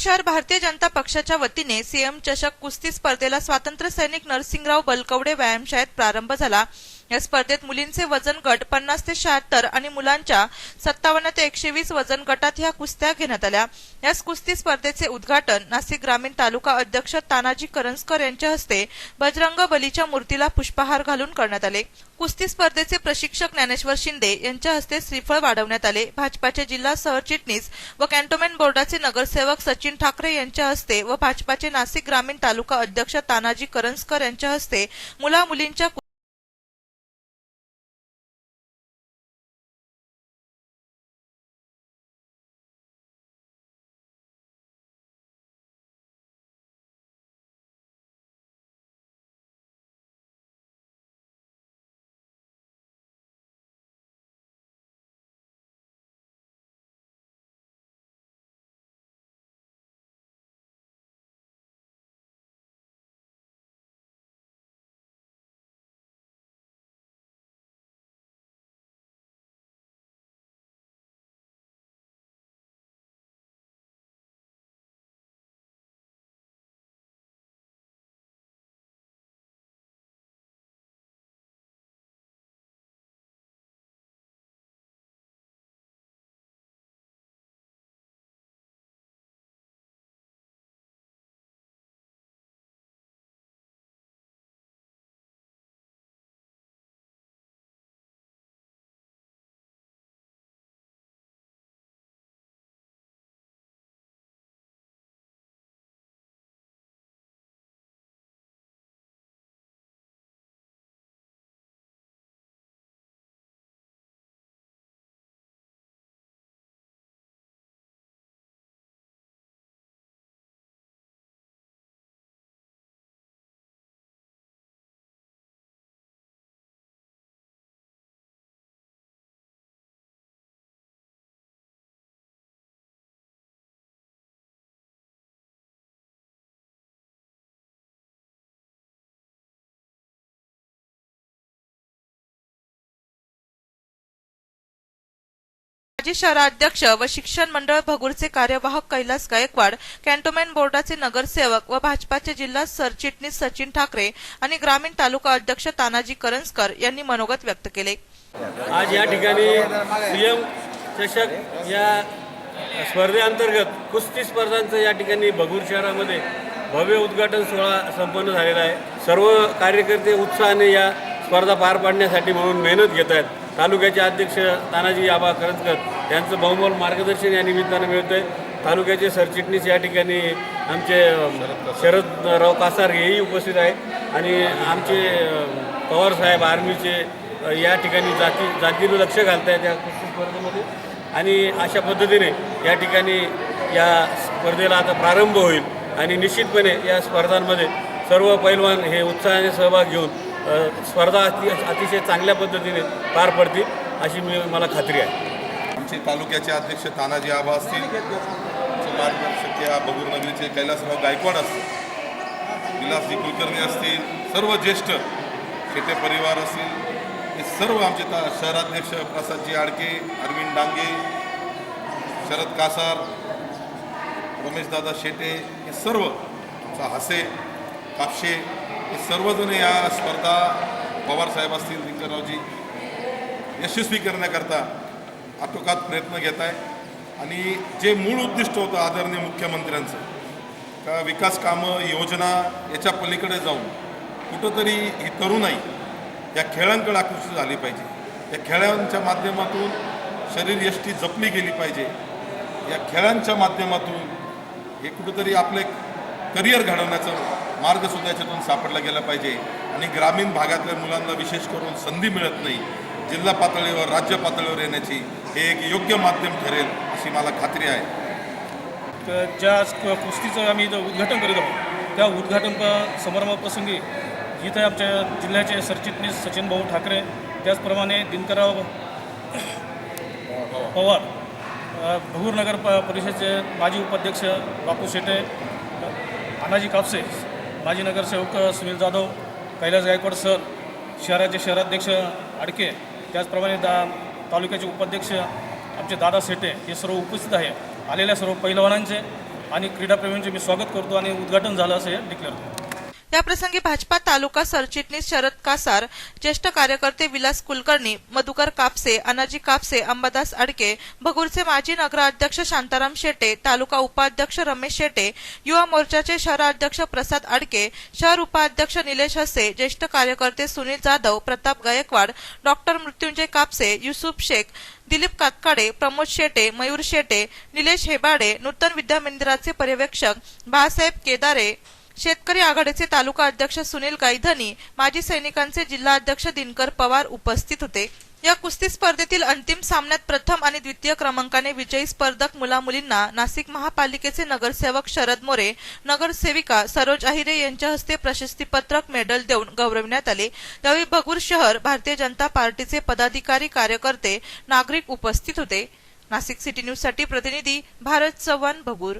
शहर भारतीय जनता पक्षाच्या वतीने सीएम चषक कुस्ती स्पर्धेला स्वातंत्र्य सैनिक नरसिंगराव बलकवडे व्यायामशाळेत प्रारंभ झाला. या स्पर्धेत मुलींचे वजन गट पन्नास ते शहात्तर आणि मुलांच्या सत्तावन्न ते एकशे वीस वजन गटात ह्या कुस्त्या घेण्यात आल्या. या कुस्ती स्पर्धेचे उद्घाटन नाशिक ग्रामीण तालुका अध्यक्ष तानाजी करंजकर यांच्या हस्ते बजरंग बलीच्या मूर्तीला पुष्पहार घालून करण्यात आले. कुस्ती स्पर्धेचे प्रशिक्षक ज्ञानेश्वर शिंदे यांच्या हस्ते श्रीफळ वाढवण्यात आले. भाजपाचे जिल्हा सरचिटणीस व कॅन्टोन्मेंट बोर्डाचे नगरसेवक सचिन ठाकरे यांच्या हस्ते व भाजपाचे नाशिक ग्रामीण तालुका अध्यक्ष तानाजी करंजकर यांच्या हस्ते मुला मुलींच्या माजी शहराध्यक्ष व शिक्षण मंडळ भगूरचे कार्यवाहक कैलास गायकवाड कॅन्टोन्मेंट बोर्डाचे नगरसेवक व भाजपाचे जिल्हा सरचिटणीस सचिन ठाकरे आणि ग्रामीण तालुका अध्यक्ष तानाजी करंजकर यांनी मनोगत व्यक्त केले. आज या ठिकाणी सीएम चषक या स्पर्धेअंतर्गत कुस्ती स्पर्धांचं या ठिकाणी भगूर शहरामध्ये भव्य उद्घाटन सोहळा संपन्न झालेला आहे. सर्व कार्यकर्ते उत्साहाने या स्पर्धा पार पाडण्यासाठी म्हणून मेहनत घेत आहेत. तालुक्याचे अध्यक्ष तानाजी आबा करंजकर यांचं बहुमोल मार्गदर्शन या निमित्तानं मिळतं आहे तालुक्याचे सरचिटणीस या ठिकाणी आमचे शरदराव कासार हेही उपस्थित आहेत. आणि आमचे पवार साहेब आर्मीचे या ठिकाणी जाती जातीनं लक्ष घालत आहेत या कुस्ती स्पर्धेमध्ये. आणि अशा पद्धतीने या ठिकाणी या स्पर्धेला आता प्रारंभ होईल. आणि निश्चितपणे या स्पर्धांमध्ये सर्व पैलवान हे उत्साहाने सहभाग घेऊन स्पर्धा अति अतिशय चांगल्या पद्धतीने पार पडतील अशी मी मला खात्री आहे. आमचे तालुक्याचे अध्यक्ष तानाजी आबा असतील मार्गदर्शक या बगूरनगरीचे कैलासराव गायकवाड असतील विलासजी कुलकर्णी असतील सर्व ज्येष्ठ शेते परिवार असतील हे सर्व आमचे ता शहराध्यक्ष प्रसादजी आडके अरविंद डांगे शरद कासार रमेशदादा शेटे हे सर्व हसे कापशे सर्वजण या स्पर्धा पवारसाहेब असतील दिनकररावजी यशस्वी करण्याकरता आटोकात प्रयत्न घेत आहे आणि जे मूळ उद्दिष्ट होतं आदरणीय मुख्यमंत्र्यांचं का विकास कामं योजना याच्या पलीकडे जाऊन कुठंतरी ही तरुणाई या खेळांकडे आकृष्ट झाली पाहिजे. या खेळांच्या माध्यमातून शरीर यष्टी जपली गेली पाहिजे. या खेळांच्या माध्यमातून हे कुठंतरी आपले करिअर घडवण्याचं मार्गसुद्धा याच्यातून सापडला गेला पाहिजे. आणि ग्रामीण भागातल्या मुलांना विशेष करून संधी मिळत नाही. जिल्हा पातळीवर राज्य पातळीवर येण्याची हे एक योग्य माध्यम ठरेल अशी मला खात्री आहे. तर ज्या कुस्तीचं आम्ही इथं उद्घाटन करीत आहोत त्या उद्घाटन प समारंभाप्रसंगी इथं आमच्या जिल्ह्याचे सरचिटणीस सचिन भाऊ ठाकरे त्याचप्रमाणे दिनकरराव पवार अ, भगूर नगर प परिषदेचे माजी उपाध्यक्ष बापू शेटे अनाजी कापसे माजी नगरसेवक सुनील जाधव कैलास गायकवाड सर शहराचे शहराध्यक्ष अडके त्याचप्रमाणे दा तालुक्याचे उपाध्यक्ष आमचे दादा सेटे हे सर्व उपस्थित आहे. आलेल्या सर्व पैलवानांचे आणि क्रीडाप्रेमींचे मी स्वागत करतो आणि उद्घाटन झालं असं हे डिक्लेअर करतो. याप्रसंगी भाजपा तालुका सरचिटणीस शरद कासार ज्येष्ठ कार्यकर्ते विलास कुलकर्णी मधुकर कापसे अनाजी कापसे अंबादास अडके भगूरचे माजी नगराध्यक्ष शांताराम शेटे तालुका उपाध्यक्ष रमेश शेटे युवा मोर्चाचे शहराध्यक्ष प्रसाद अडके शहर उपाध्यक्ष निलेश हसे ज्येष्ठ कार्यकर्ते सुनील जाधव प्रताप गायकवाड डॉक्टर मृत्युंजय कापसे युसुफ शेख दिलीप कातकाडे प्रमोद शेटे मयूर शेटे निलेश हेबाडे नूतन विद्यामंदिराचे पर्यवेक्षक बाळासाहेब केदारे शेतकरी आघाडीचे तालुका अध्यक्ष सुनील गायधनी माजी सैनिकांचे जिल्हा अध्यक्ष दिनकर पवार उपस्थित होते. या कुस्ती स्पर्धेतील अंतिम सामन्यात प्रथम आणि द्वितीय क्रमांकाने विजयी स्पर्धक मुला मुलींना नाशिक महापालिकेचे नगरसेवक शरद मोरे नगरसेविका सरोज अहिरे यांच्या हस्ते प्रशस्तीपत्रक मेडल देऊन गौरविण्यात आले. यावेळी भगूर शहर भारतीय जनता पार्टीचे पदाधिकारी कार्यकर्ते नागरिक उपस्थित होते. नाशिक सिटी न्यूजसाठी प्रतिनिधी भारत चव्हाण भगूर.